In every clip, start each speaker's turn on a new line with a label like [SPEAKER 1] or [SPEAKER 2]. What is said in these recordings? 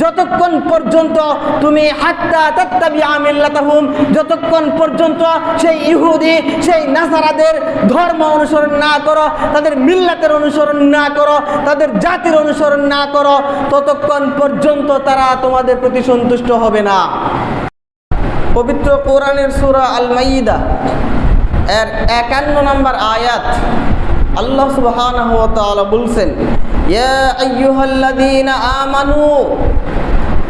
[SPEAKER 1] যতক্ষণ পর্যন্ত তুমি হাত্তা তাত্তাবি আমিল্লাতাহুম যতক্ষণ পর্যন্ত সেই ইহুদি, সেই নাসারাদের ধর্ম অনুসরণ না করো, তাদের মিল্লাতের অনুসরণ না করো, তাদের জাতির অনুসরণ না করো, ততক্ষণ পর্যন্ত তারা তোমাদের প্রতি সন্তুষ্ট হবে না। পবিত্র কোরআনের সূরা আল মাইদা এর একান্ন নম্বর আয়াত, আল্লাহ সুবহানাহু ওয়া তাআলা বলছেন, ইয়া আইয়ুহাল্লাযীনা আমানু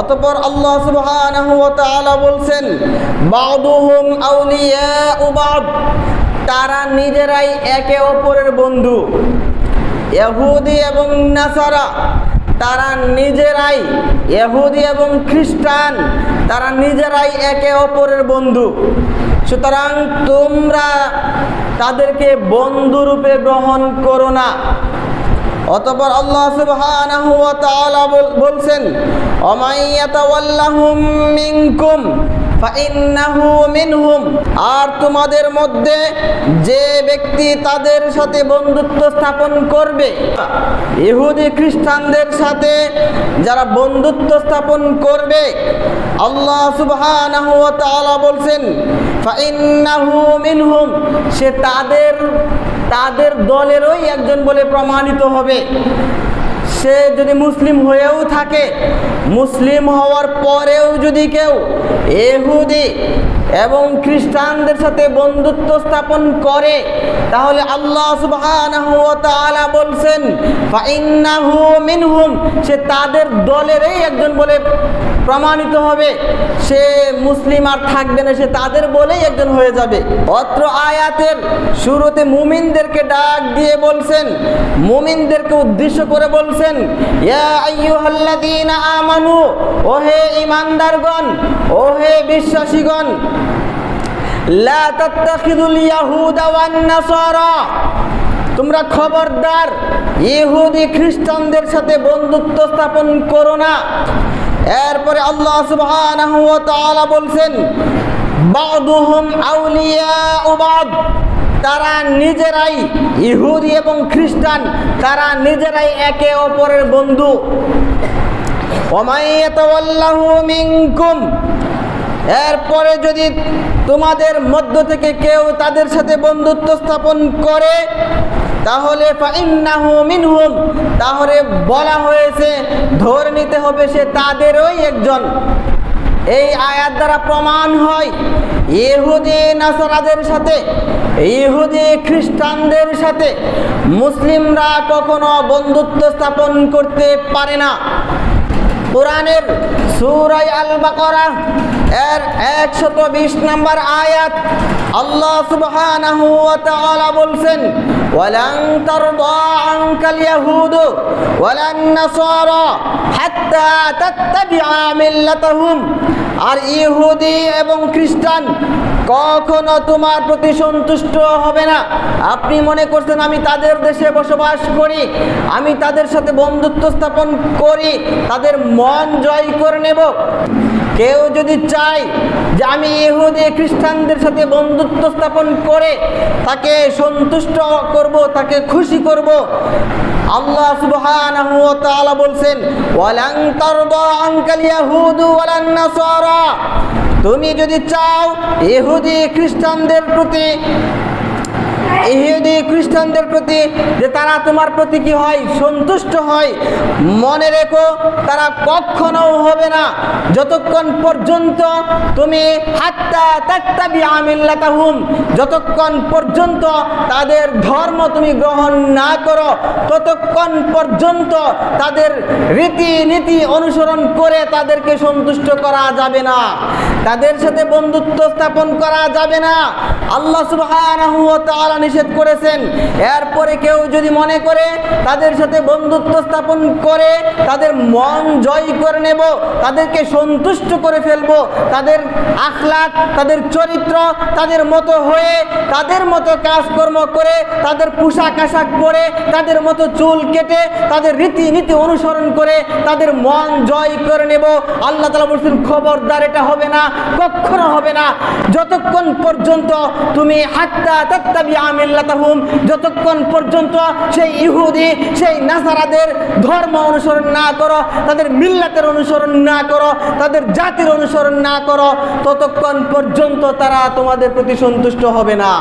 [SPEAKER 1] অতপর আল্লাহ সুবহানাহু ওয়া তাআলা বলছেন বাউদুহুম আউলিয়াউ বাদ, তারা নিজেরাই একে অপরের বন্ধু। ইহুদি এবং নাসারা, তারা নিজেরাই ইহুদি এবং খ্রিস্টান, তারা নিজেরাই একে অপরের বন্ধু। সুতরাং তোমরা তাদেরকে বন্ধুরূপে গ্রহণ করো না। অতপর আল্লাহ সুবহানাহু ওয়া তাআলা বল- বলছেন অমাইয়াতাওয়াল্লাহুম মিনকুম ফাইন্নাহু মিনহুম। আর তোমাদের মধ্যে যে ব্যক্তি তাদের সাথে বন্ধুত্ব স্থাপন করবে, ইহুদি খ্রিস্টানদের সাথে যারা বন্ধুত্ব স্থাপন করবে, আল্লাহ সুবহানাহু ওয়া তাআলা বলছেন, ফাইন্নাহু মিনহুম। সে তাদের তাদের দলেরই একজন বলে প্রমাণিত হবে। সে যদি মুসলিম হয়েও থাকে, মুসলিম হওয়ার পরেও যদি কেউ এহুদি এবং খ্রিস্টানদের সাথে বন্ধুত্ব স্থাপন করে, তাহলে আল্লাহ বলছেন সে তাদের দলেরই একজন বলে প্রমাণিত হবে। সে মুসলিম আর থাকবে না, সে তাদের বলেই একজন হয়ে যাবে। অত্র আয়াতের শুরুতে মুমিনদেরকে ডাক দিয়ে বলছেন, মুমিনদেরকে উদ্দেশ্য করে বলছেন আইয়ুহাল্লাযীনা আমানু ও হে ঈমানদারগণ ও হে বিশ্বাসীগণ তোমরা খবরদার, ইহুদি খ্রিস্টানদের সাথে বন্ধুত্ব স্থাপন করো না। এরপরে আল্লাহ তাআলা বলছেন বাদ। তারা নিজেরাই ইহুদি এবং খ্রিস্টান, তারা নিজেরাই একে অপরের বন্ধু। এরপরে যদি তোমাদের মধ্য থেকে কেউ তাদের সাথে বন্ধুত্ব স্থাপন করে, তাহলে তাহলে বলা হয়েছে ধরে নিতে হবে সে তাদেরই একজন। এই আয়াত দ্বারা প্রমাণ হয়, ইহুদি নাসারাদের সাথে, ইহুদি খ্রিস্টানদের সাথে মুসলিমরা কখনো বন্ধুত্ব স্থাপন করতে পারে না। কোরআনের সুরাই আল বাকরা এর একশত বিশ নম্বর আয়াত আল্লাহ সুবহানাহু ওয়া তাআলা বলছেন, ওয়ালান তারদা আনকাল ইয়াহুদু, ওয়ালান নাসারা হাত্তা তাত্তাবিআ মিল্লাতাহুম। আর ইহুদি এবং খ্রিস্টান কখনো তোমার প্রতি সন্তুষ্ট হবে না। আপনি মনে করছেন, আমি তাদের দেশে বসবাস করি, আমি তাদের সাথে বন্ধুত্ব স্থাপন করি, তাদের মন জয় করে নেব। কেউ যদি চায় যে আমি ইহুদি খ্রিস্টানদের সাথে বন্ধুত্ব স্থাপন করে তাকে সন্তুষ্ট করব, তাকে খুশি করব, আল্লাহ সুবহানাহু ওয়া তাআলা বলছেন, ওয়ালান তারদা আনকাল ইয়াহুদু ওয়ালান নাসারা। তুমি যদি চাও ইহুদি খ্রিস্টানদের প্রতি ইহুদি খ্রিস্টানদের প্রতি যে তারা তোমার প্রতি কি হয় সন্তুষ্ট হয়, মনে রেখো তারা কখনো হবে না। যতক্ষণ পর্যন্ত তুমি হাত্তা তাত্তাবি আমিল্লাতাহুম যতক্ষণ পর্যন্ত তাদের ধর্ম তুমি গ্রহণ না করো, ততক্ষণ পর্যন্ত তাদের রীতি নীতি অনুসরণ করে তাদেরকে সন্তুষ্ট করা যাবে না। তাদের সাথে বন্ধুত্ব স্থাপন করা যাবে না। আল্লাহ তাআলা নিষেধ করেছেন। এরপরে কেউ যদি মনে করে তাদের সাথে বন্ধুত্ব স্থাপন করে, তাদের মন জয় করে নেব, তাদেরকে সন্তুষ্ট করে ফেলব, তাদের আখলাক তাদের চরিত্র, তাদের মতো হয়ে, তাদের মতো কাজকর্ম করে, তাদের পোশাক আশাক পরে, তাদের মতো চুল কেটে, তাদের রীতিনীতি অনুসরণ করে, তাদের মন জয় করে নেব। আল্লাহ তালা বলছেন, খবরদার এটা হবে না, কখনো হবে না। যতক্ষণ পর্যন্ত তুমি হাত্তা তাত্তাবি আমিল্লাতাহুম যতক্ষণ পর্যন্ত সেই ইহুদি, সেই নাসারাদের ধর্ম অনুসরণ না করো, তাদের মিল্লাতের অনুসরণ না করো, তাদের জাতির অনুসরণ না করো, ততক্ষণ পর্যন্ত তারা তোমাদের প্রতি সন্তুষ্ট হবে না।